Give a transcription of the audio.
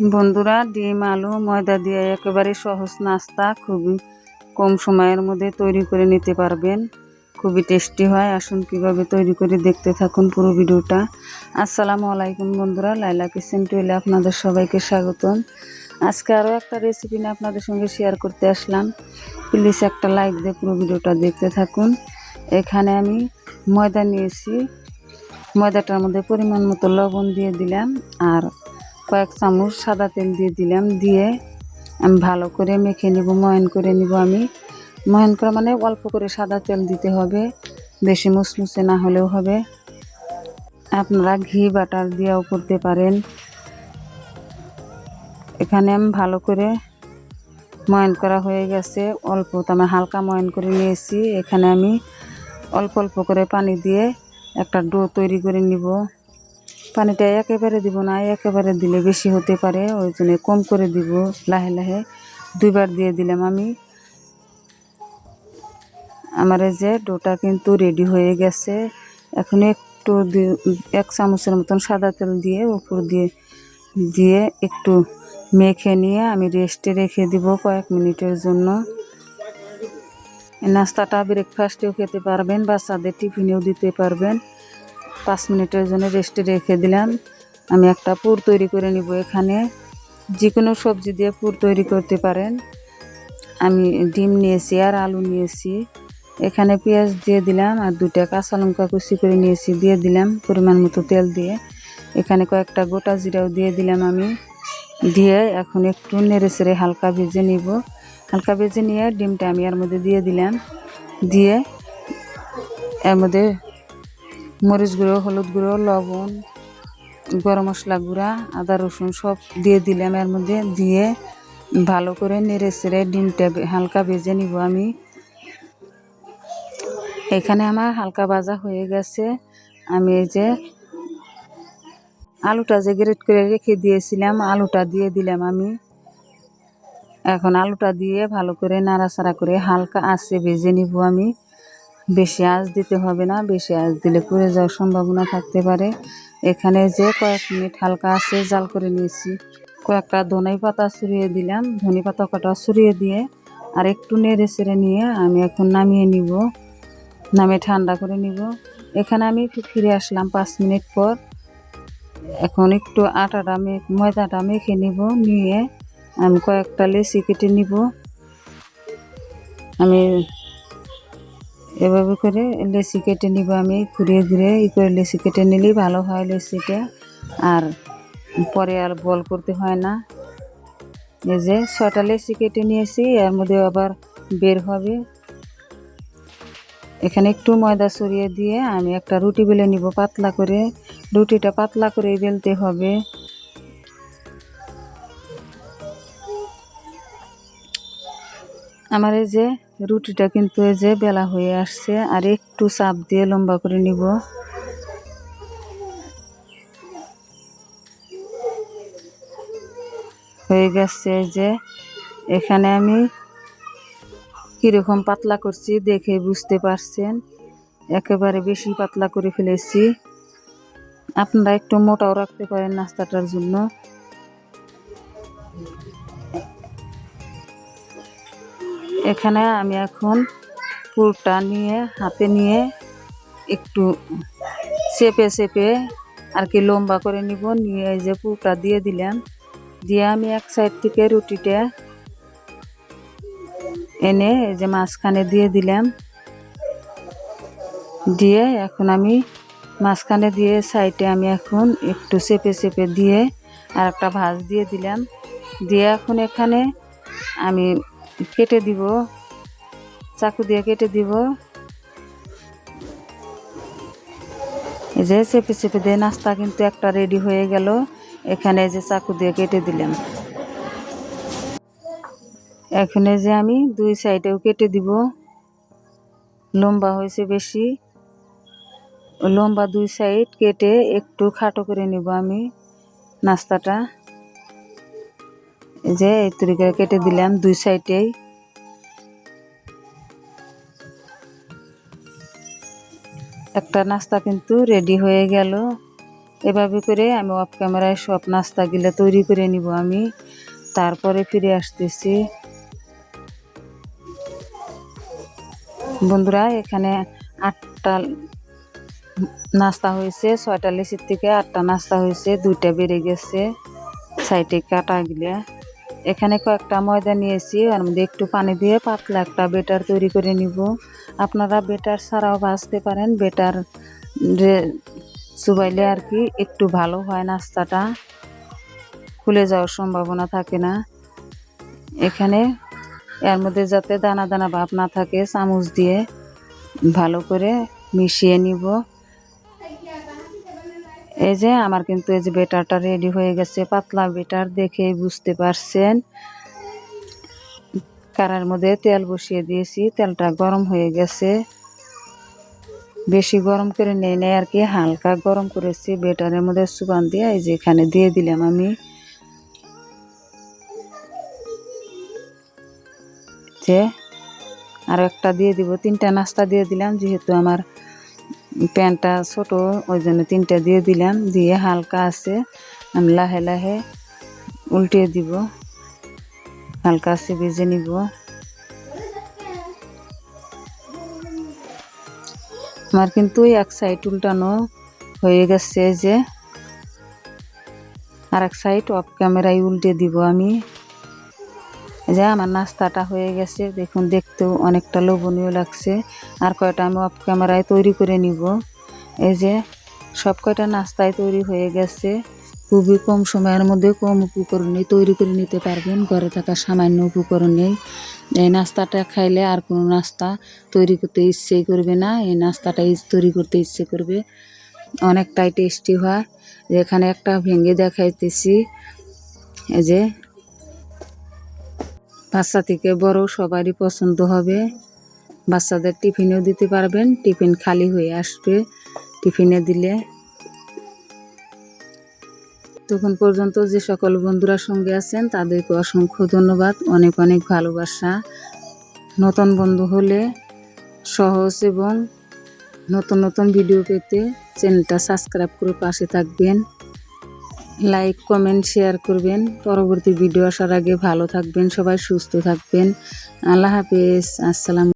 বন্ধুরা, ডিম, আলু, ময়দা দিয়ে একেবারে সহজ নাস্তা। খুবই কম সময়ের মধ্যে তৈরি করে নিতে পারবেন। খুবই টেস্টি হয়। আসুন কীভাবে তৈরি করে দেখতে থাকুন পুরো ভিডিওটা। আসসালামু আলাইকুম বন্ধুরা লাইলা কিচেন টুয়েলে আপনাদের সবাইকে স্বাগতম। আজকে আরও একটা রেসিপি নিয়ে আপনাদের সঙ্গে শেয়ার করতে আসলাম। প্লিজ একটা লাইক দিয়ে পুরো ভিডিওটা দেখতে থাকুন। এখানে আমি ময়দা নিয়েছি। ময়দাটার মধ্যে পরিমাণ মতো লবণ দিয়ে দিলাম। আর কয়েক চামচ সাদা তেল দিয়ে দিলাম। দিয়ে আমি ভালো করে মেখে নিব, ময়ন করে নিব আমি। ময়ন করা মানে অল্প করে সাদা তেল দিতে হবে, বেশি মুসমুসে না হলেও হবে। আপনারা ঘি, বাটার দিয়েও করতে পারেন। এখানে আমি ভালো করে ময়ন করা হয়ে গেছে। অল্প আমি হালকা ময়ন করে নিয়েছি। এখানে আমি অল্প অল্প করে পানি দিয়ে একটা ডো তৈরি করে নিব। পানিটা একেবারে দিব না, একেবারে দিলে বেশি হতে পারে, ওই জন্য কম করে দিব, লাহে লাহে। দুইবার দিয়ে দিলাম আমি। আমার যে ডোটা কিন্তু রেডি হয়ে গেছে। এখন একটু এক চামচের মতন সাদা তেল দিয়ে উপর দিয়ে দিয়ে একটু মেখে নিয়ে আমি রেস্টে রেখে দিব কয়েক মিনিটের জন্য। নাস্তাটা ব্রেকফাস্টেও খেতে পারবেন, বাচ্চাদের টিফিনেও দিতে পারবেন। পাঁচ মিনিটের জন্য রেস্টে রেখে দিলাম। আমি একটা পুর তৈরি করে নিব এখানে। যে কোনো সবজি দিয়ে পুর তৈরি করতে পারেন। আমি ডিম নিয়েছি আর আলু নিয়েছি। এখানে পেঁয়াজ দিয়ে দিলাম আর দুটা কাঁচা লঙ্কা কুচি করে নিয়েছি, দিয়ে দিলাম পরিমাণ মতো তেল দিয়ে। এখানে কয়েকটা গোটা জিরাও দিয়ে দিলাম আমি। দিয়ে এখন একটু নেড়ে সেড়ে হালকা ভেজে নিব। হালকা ভেজে নিয়ে ডিমটা আমি এর মধ্যে দিয়ে দিলাম। দিয়ে এর মধ্যে মরিচ গুঁড়ো, হলুদ গুঁড়ো, লবণ, গরম মশলা গুঁড়া, আদা, রসুন সব দিয়ে দিলাম এর মধ্যে দিয়ে ভালো করে নেড়ে সেড়ে ডিমটা হালকা ভেজে নিব আমি। এখানে আমার হালকা ভাজা হয়ে গেছে। আমি এই যে আলুটা যে গ্রেট করে রেখে দিয়েছিলাম, আলুটা দিয়ে দিলাম আমি। এখন আলুটা দিয়ে ভালো করে নাড়াচাড়া করে হালকা আঁচে ভেজে নিব আমি। বেশি আঁচ দিতে হবে না, বেশি আঁচ দিলে পুড়ে যাওয়ার সম্ভাবনা থাকতে পারে। এখানে যে কয়েক মিনিট হালকা আছে জাল করে নিয়েছি। কয়েকটা ধনে পাতা ছড়িয়ে দিলাম। ধনে পাতা কটা ছড়িয়ে দিয়ে আর একটু নেড়ে চেড়ে নিয়ে আমি এখন নামিয়ে নিব। নামিয়ে ঠান্ডা করে নিব। এখানে আমি ফিরে আসলাম পাঁচ মিনিট পর। এখন একটু আটাটা মেখ ময়দাটা মেখে নিব, নিয়ে আমি কয়েকটা লেসি কেটে নিব। আমি এভাবে করে লেসি কেটে নিব আমি, ঘুরিয়ে ঘুরিয়ে ই করে লেসি কেটে নিলেই ভালো হয় লেসিটা। আর পরে আর বল করতে হয় না। এই যে ছটা লেসি কেটে নিয়েছি, এর মধ্যে আবার বের হবে। এখানে একটু ময়দা সরিয়ে দিয়ে আমি একটা রুটি বেলে নিব, পাতলা করে। রুটিটা পাতলা করে বেলতে হবে। আমার এই যে রুটিটা কিন্তু এই যে বেলা হয়ে আসছে, আর একটু চাপ দিয়ে লম্বা করে নিব। হয়ে গেছে যে, এখানে আমি কীরকম পাতলা করছি দেখে বুঝতে পারছেন। একেবারে বেশি পাতলা করে ফেলেছি। আপনারা একটু মোটাও রাখতে পারেন নাস্তাটার জন্য। এখানে আমি এখন পুরটা নিয়ে, হাতে নিয়ে একটু চেপে চেপে আর কি লম্বা করে নিব। নিয়ে এই যে পুরটা দিয়ে দিলাম। দিয়ে আমি এক সাইড থেকে রুটিটা এনে এই যে মাঝখানে দিয়ে দিলাম। দিয়ে এখন আমি মাঝখানে দিয়ে সাইডে আমি এখন একটু চেপে চেপে দিয়ে আর একটা ভাজ দিয়ে দিলাম। দিয়ে এখন এখানে আমি কেটে দিব। চাকু দিয়ে কেটে দিব। এই যে চেপে চেপে দিয়ে নাস্তা কিন্তু একটা রেডি হয়ে গেল। এখানে যে চাকু দিয়ে কেটে দিলাম। এখানে যে আমি দুই সাইডেও কেটে দিব। লম্বা হয়েছে বেশি। লম্বা দুই সাইড কেটে একটু খাটো করে নিব আমি নাস্তাটা। যে এই তরিকা কেটে দিলাম দুই সাইডেই একটা নাস্তা কিন্তু রেডি হয়ে গেল। এভাবে করে আমি অফ ক্যামেরায় সব নাস্তাগুলো তৈরি করে নিব আমি। তারপরে ফিরে আসতেছি। বন্ধুরা, এখানে আটটা নাস্তা হয়েছে, ছয়টা লিচির থেকে আটটা নাস্তা হয়েছে, দুইটা বেড়ে গেছে, সাইডে কাটা গিলা। এখানে কয়েকটা ময়দা নিয়েছি আর মধ্যে একটু পানি দিয়ে পাতলা একটা বেটার তৈরি করে নিব। আপনারা বেটার ছাড়াও ভাজতে পারেন, বেটার চুবাইলে আর কি একটু ভালো হয় নাস্তাটা, খুলে যাওয়ার সম্ভাবনা থাকে না। এখানে এর মধ্যে যাতে দানা দানা ভাব না থাকে, চামচ দিয়ে ভালো করে মিশিয়ে নিব। এই যে আমার কিন্তু এই যে বেটারটা রেডি হয়ে গেছে, পাতলা বেটার দেখে বুঝতে পারছেন। কারার মধ্যে তেল বসিয়ে দিয়েছি, তেলটা গরম হয়ে গেছে। বেশি গরম করে নেই নেই আর কি, হালকা গরম করেছি বেটারের মধ্যে সুবান দিয়ে, এই যে এখানে দিয়ে দিলাম আমি। যে আর একটা দিয়ে দিব, তিনটা নাস্তা দিয়ে দিলাম, যেহেতু আমার প্যানটা ছোট ওই জন্য তিনটা দিয়ে দিলাম, দিয়ে হালকা আছে, আমি লাহে লাহে উল্টিয়ে দিব। হালকা আছে, ভেজে নিব। আমার কিন্তু এক সাইড উল্টানো হয়ে গেছে যে আর এক সাইড অফ ক্যামেরায় উল্টে দিব আমি। যে আমার নাস্তাটা হয়ে গেছে, দেখুন, দেখতেও অনেকটা লোভনীয় লাগছে। আর কয়টা আমি অফ ক্যামেরায় তৈরি করে নিব। এই যে, সব কয়টা নাস্তায় তৈরি হয়ে গেছে। খুবই কম সময়ের মধ্যে কম উপকরণ উপকরণে তৈরি করে নিতে পারবেন। ঘরে থাকা সামান্য উপকরণে। এই নাস্তাটা খাইলে আর কোনো নাস্তা তৈরি করতে ইচ্ছে করবে না। এই নাস্তাটা তৈরি করতে ইচ্ছে করবে। অনেকটাই টেস্টি হয়। যেখানে একটা ভেঙে দেখাইতেছি। এই যে বাচ্চা থেকে বড় সবারই পছন্দ হবে। বাচ্চাদের টিফিনেও দিতে পারবেন। টিফিন খালি হয়ে আসবে। টিফিনে দিলে তখন পর্যন্ত যে সকল বন্ধুরা সঙ্গে আছেন, তাদেরকে অসংখ্য ধন্যবাদ। অনেক অনেক ভালোবাসা। নতুন বন্ধু হলে সহজ এবং নতুন নতুন ভিডিও পেতে চ্যানেলটা সাবস্ক্রাইব করে পাশে থাকবেন। লাইক কমেন্ট শেয়ার করবেন। পরবর্তী ভিডিও আসার আগে ভালো থাকবেন, সবাই সুস্থ থাকবেন। আল্লাহ হাফেজ। আসসালাম